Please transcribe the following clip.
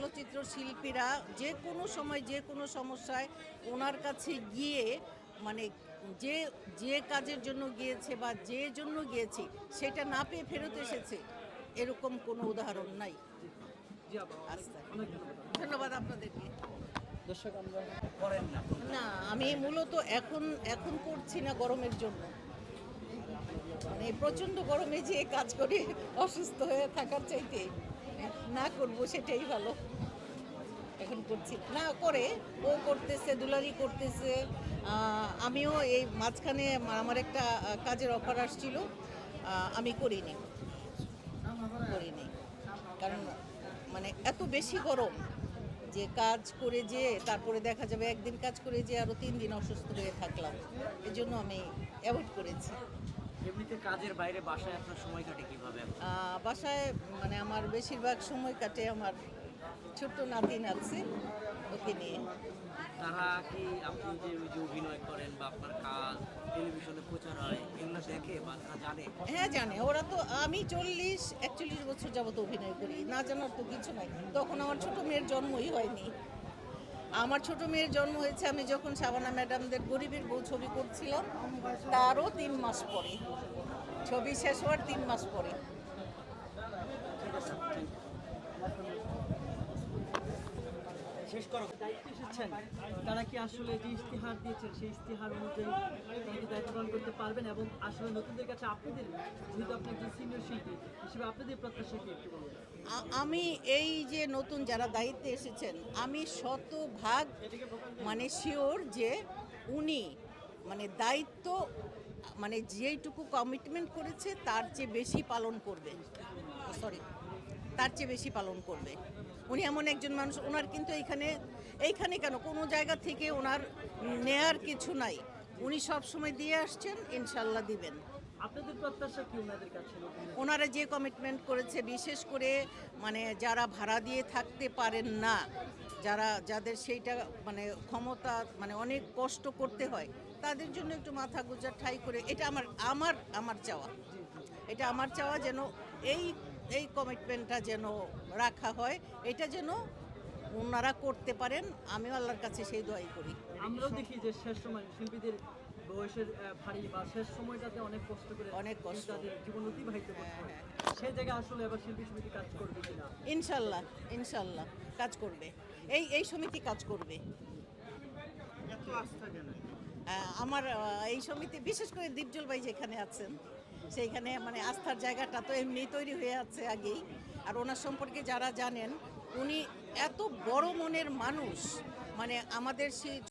চলচ্চিত্র শিল্পীরা যে কোনো সময় যে কোনো সমস্যায় ওনার কাছে গিয়ে মানে যে যে কাজের জন্য গিয়েছে বা যে জন্য গিয়েছে সেটা না পেয়ে ফেরত এসেছে এরকম কোনো উদাহরণ নাই। ধন্যবাদ। ধন্যবাদ আপনাদেরকে। দর্শক আমরা করেন না। না আমি মূলত এখন এখন করছি না গরমের জন্য। মানে প্রচণ্ড গরমে যে কাজ করে অসুস্থ হয়ে থাকার চাইতে। না করব সেটাই ভালো। এখন করছি। না। করে। ও করতেছে দুলারি করতেছে। আমিও এই মাঝখানে আমার একটা কাজের অফার আসছিল। আমি করিনি। করিনি। কারণ মানে এত বেশি গরম যে কাজ করে যে, তারপরে দেখা যাবে একদিন কাজ করে যে আরও তিন দিন অসুস্থ হয়ে থাকলাম। এই জন্য আমি অ্যাভয়েড করেছি। এমনিতে কাজের বাইরে বাসায় আপনার সময় কাটে কীভাবে? বাসায় মানে আমার বেশিরভাগ সময় কাটে আমার ছোট্ট নাতিন আছে ওকে নিয়ে। তারা কি আপনি যে ওই যে অভিনয় করেন বা আপনার কাজ টেলিভিশনে প্রচার হয় এগুলো দেখে বা তারা জানে? হ্যাঁ জানে। ওরা তো আমি চল্লিশ একচল্লিশ বছর যাবত অভিনয় করি। না জানার তো কিছু নাই। তখন আমার ছোট মেয়ের জন্মই হয়নি। আমার ছোট মেয়ের জন্ম হয়েছে, আমি যখন শাবানা ম্যাডামদের গরিবের বউ ছবি করছিলাম, তারও তিন মাস পরে, ছবি শেষ হওয়ার তিন মাস পরে ঠিক আছে thank you. শেষ করো দায়িত্ব এসেছেন। তারা কি আসলে যে ইস্তিহার দিয়েছেন সেই ইস্তিহার অনুযায়ী তারা কি দায়িত্ব পালন করতে পারবেন এবং আসলে নতুনদের কাছে আপনাদের যেহেতু আপনি একজন সিনিয়র শিল্পী হিসেবে আপনাদের প্রত্যাশা কি একটু আমি এই যে নতুন যারা দায়িত্বে এসেছেন আমি শতভাগ মানে শিওর যে উনি মানে দায়িত্ব মানে যেইটুকু কমিটমেন্ট করেছে তার চেয়ে বেশি পালন করবে। সরি তার চেয়ে বেশি পালন করবে। উনি এমন একজন মানুষ ওনার কিন্তু এইখানে এইখানে কেন? কোনো জায়গা থেকে ওনার নেয়ার কিছু নাই। উনি সব সময় দিয়ে আসছেন ইনশাল্লাহ দিবেন। আপনাদের প্রত্যাশা কি ওনাদের কাছে? ওনারা যে কমিটমেন্ট করেছে বিশেষ করে মানে যারা ভাড়া দিয়ে থাকতে পারেন না যারা যাদের সেইটা মানে ক্ষমতা মানে অনেক কষ্ট করতে হয় তাদের জন্য একটু মাথা গুজা ঠাই করে এটা আমার আমার আমার চাওয়া। এটা আমার চাওয়া যেন এই এই কমিটমেন্টটা যেন রাখা হয় এটা যেন ওনারা করতে পারেন আমিও আল্লাহর কাছে সেই দোয়াই করি। আমরাও দেখি যে শেষ সময় শিল্পীদের বয়সের ভারী বা শেষ সময়টাতে অনেক কষ্ট করে অনেক কষ্ট। তাদের জীবন অতিবাহিত করতে হয় হ্যাঁ, সেই জায়গায় আসলে এবার শিল্পী সমিতি কাজ করবে কিনা? ইনশাল্লাহ ইনশাল্লাহ কাজ করবে। এই এই সমিতি কাজ করবে। আমার এই সমিতি বিশেষ করে দীপজল ভাই যেখানে আছেন সেইখানে মানে আস্থার জায়গাটা তো এমনি তৈরি হয়ে আছে আগেই। আর ওনার সম্পর্কে যারা জানেন, উনি এত বড় মনের মানুষ। মানে আমাদের সেই